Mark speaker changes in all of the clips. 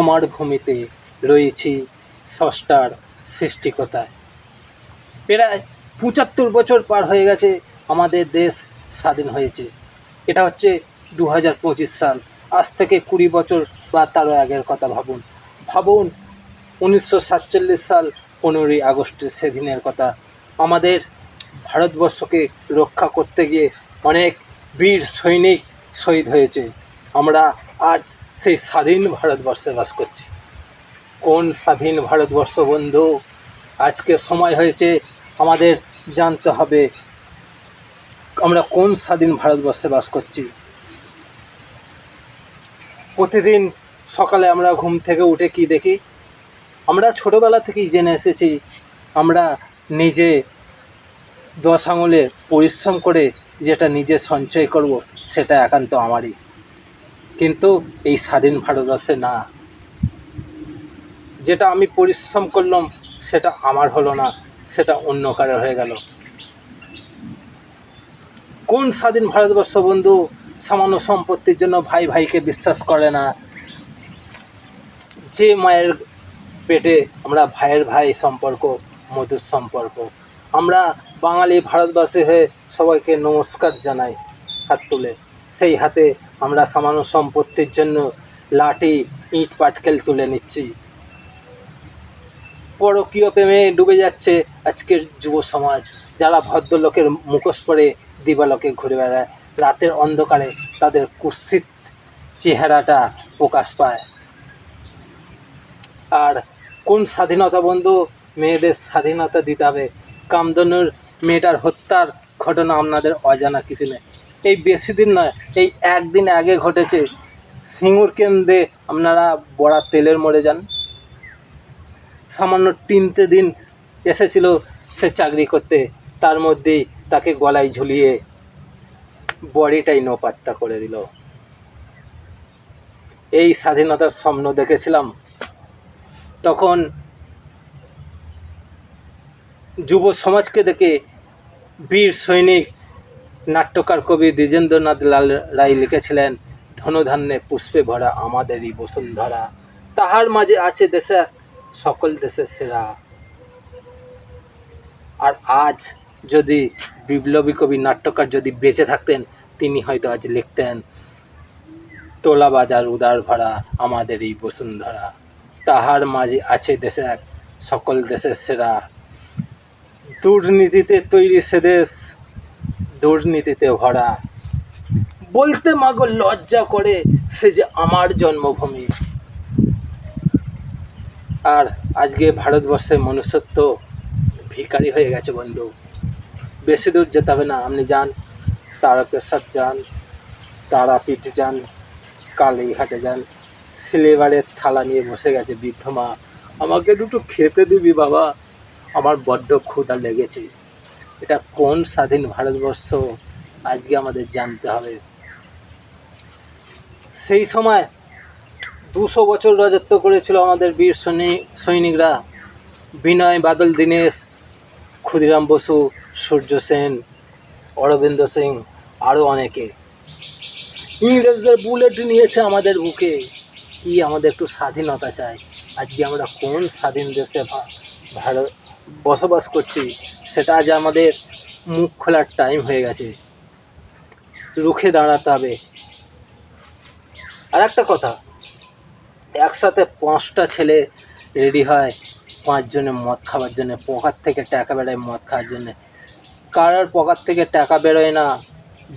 Speaker 1: তোমার ভূমিতে রয়েছি ষষ্ঠার সৃষ্টিকতায়। প্রায় পঁচাত্তর বছর পার হয়ে গেছে আমাদের দেশ স্বাধীন হয়েছে। এটা হচ্ছে দু হাজার পঁচিশ সাল। আজ থেকে কুড়ি বছর বা তারও আগের কথা ভাবুন। ভাবুন, উনিশশো সাতচল্লিশ সাল পনেরোই আগস্টের সেদিনের কথা। আমাদের ভারতবর্ষকে রক্ষা করতে গিয়ে অনেক বীর সৈনিক শহীদ হয়েছে। আমরা আজ সেই স্বাধীন ভারতবর্ষে বাস করছি। কোন স্বাধীন ভারতবর্ষ বন্ধু? আজকে সময় হয়েছে, আমাদের জানতে হবে, আমরা কোন স্বাধীন ভারতবর্ষে বাস করছি? প্রতিদিন সকালে আমরা ঘুম থেকে উঠে কি দেখি? আমরা ছোটোবেলা থেকেই জেনে এসেছি, আমরা নিজে দশ আঙুলে পরিশ্রম করে যেটা নিজে সঞ্চয় করব, সেটা একান্ত আমারই। কিন্তু এই স্বাধীন ভারতবর্ষে না। যেটা আমি পরিশ্রম করলাম, সেটা আমার হলো না, সেটা অন্য কারও হয়ে গেল। কোন স্বাধীন ভারতবর্ষ বন্ধু সামান্য সম্পত্তির জন্য ভাই ভাইকে বিশ্বাস করে না? যে মায়ের পেটে আমরা ভাইয়ের ভাই সম্পর্ক, মধুর সম্পর্ক। আমরা বাঙালি ভারতবাসী হয়ে সবাইকে নমস্কার জানাই হাত তুলে। সেই হাতে আমরা সামান্য সম্পত্তির জন্য লাঠি, ইট, পাটকেল তুলে নিচ্ছি। পরকীয় প্রেমে ডুবে যাচ্ছে আজকের যুব সমাজ, যারা ভদ্রলোকের মুখোশ পরে দিবালোকে ঘুরে বেড়ায়। রাতের অন্ধকারে তাদের কুৎসিত চেহারাটা প্রকাশ পায়। আর কোন স্বাধীনতা বন্ধু মেয়েদের স্বাধীনতা দিতে হবে? কামদনুর মেয়েটার হত্যার ঘটনা আপনাদের অজানা কিছু নেই। এই বেশি দিন নয়, এই একদিন আগে ঘটেছে। সিঙ্গুর কেন্দ্রে আপনারা বড়া তেলের মরে যান। সামান্য তিনটে দিন এসেছিল সে চাকরি করতে। তার মধ্যেই তাকে গলায় ঝুলিয়ে বডিটাই নোপাত্তা করে দিল। এই স্বাধীনতার স্বপ্ন দেখেছিলাম। তখন যুব সমাজকে দেখে বীর সৈনিক নাট্যকার কবি দ্বিজেন্দ্রনাথ লাল রায় লিখেছিলেন, ধনধান্যে পুষ্পে ভরা আমাদেরই বসুন্ধরা। তাহার মাঝে আছে দেশে, সকল দেশের সেরা। আর আজ যদি বিপ্লবী কবি নাট্যকার যদি বেঁচে থাকতেন, তিনি হয়তো আজ লিখতেন, তোলা বাজার উদার ভরা আমাদের এই বসুন্ধরা। তাহার মাঝে আছে দেশে এক সকল দেশের সেরা। দুর্নীতিতে তৈরি সে দেশ দুর্নীতিতে ভরা। বলতে মাগো লজ্জা করে সে যে আমার জন্মভূমি। আর আজকে ভারতবর্ষের মনুষ্যত্ব ভিখারি হয়ে গেছে বন্ধু। বেশি দূর যেতে হবে না, আপনি যান। তারকেশ্বর যান, তারাপীঠ যান, কালীঘাটে যান। সিলেবারের থালা নিয়ে বসে গেছে বৃদ্ধ মা। আমাকে দুটো খেতে দিবি বাবা। আমার বড্ড ক্ষুধা লেগেছে। এটা কোন স্বাধীন ভারতবর্ষ আজকে আমাদের জানতে হবে। সেই সময় দুশো বছর রাজত্ব করেছিল আমাদের বীর সৈনিক সৈনিকরা। বিনয়, বাদল, দীনেশ, ক্ষুদিরাম বসু, সূর্য সেন, অরবিন্দ সিং আরও অনেকে। ইংরেজদের বুলেট নিয়েছে আমাদের বুকে কি আমাদের একটু স্বাধীনতা চাই। আজকে আমরা কোন স্বাধীন দেশে ভারত বসবাস করছি সেটা আজ আমাদের মুখ খোলার টাইম হয়ে গেছে। রুখে দাঁড়াতে হবে। আর একটা কথা, একসাথে পাঁচটা ছেলে রেডি হয় পাঁচজনে মদ খাওয়ার জন্য পকার থেকে টাকা বেরোয় মদ খাওয়ার জন্যে। কারোর পকার থেকে টাকা বেরোয় না?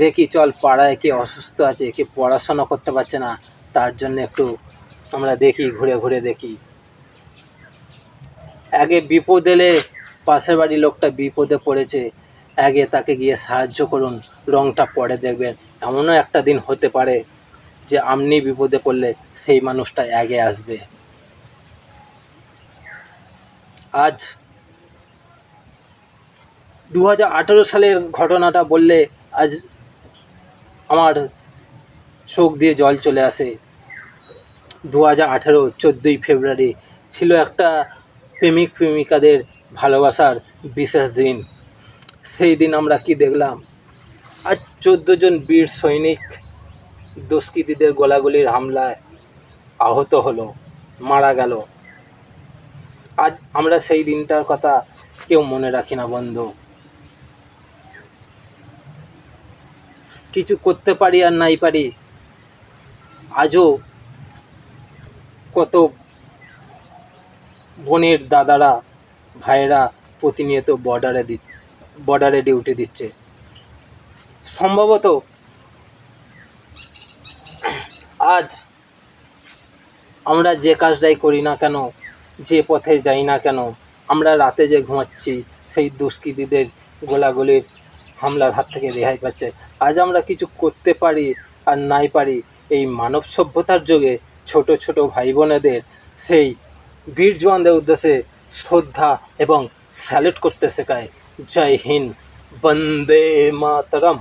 Speaker 1: দেখি চল পাড়ায় কে অসুস্থ আছে, কে পড়াশোনা করতে পারছে না, তার জন্য একটু আমরা দেখি, ঘুরে ঘুরে দেখি। আগে বিপদ এলে পাশের বাড়ির লোকটা বিপদে পড়েছে। আগে তাকে গিয়ে সাহায্য করুন, রংটা পরে দেখবেন। এমনও একটা দিন হতে পারে যে আপনি বিপদে পড়লে সেই মানুষটা আগে আসবে। আজ দু হাজার আঠেরো সালের ঘটনাটা বললে আজ আমার চোখ দিয়ে জল চলে আসে। দু হাজার আঠেরো, চোদ্দোই ফেব্রুয়ারি ছিল একটা প্রেমিক প্রেমিকাদের ভালোবাসার বিশেষ দিন। সেই দিন আমরা কি দেখলাম? আজ চোদ্দ জন বীর সৈনিক দুষ্কৃতীদের গোলাগুলির হামলায় আহত হলো, মারা গেল। আজ আমরা সেই দিনটার কথা কেউ মনে রাখি না, বন্ধু। কিছু করতে পারি আর নাই পারি, আজও কত বোনের দাদারা ভাইয়েরা প্রতিনিয়ত বর্ডারে দিচ্ছে বর্ডারে ডিউটি দিচ্ছে। সম্ভবত আজ আমরা যে কাজটাই করি না কেন, যে পথে যাই না কেন, আমরা রাতে যে ঘুমাচ্ছি, সেই দুষ্কৃতীদের গোলাগুলির হামলার হাত থেকে রেহাই পাচ্ছে। আজ আমরা কিছু করতে পারি আর নাই পারি, এই মানব সভ্যতার যুগে ছোট ছোট ভাই বোনেদের সেই বীর জওয়ানদের উদ্দেশ্যে শ্রদ্ধা এবং স্যালুট করতে শেখায়। জয় হিন্দ বন্দে মাতরম।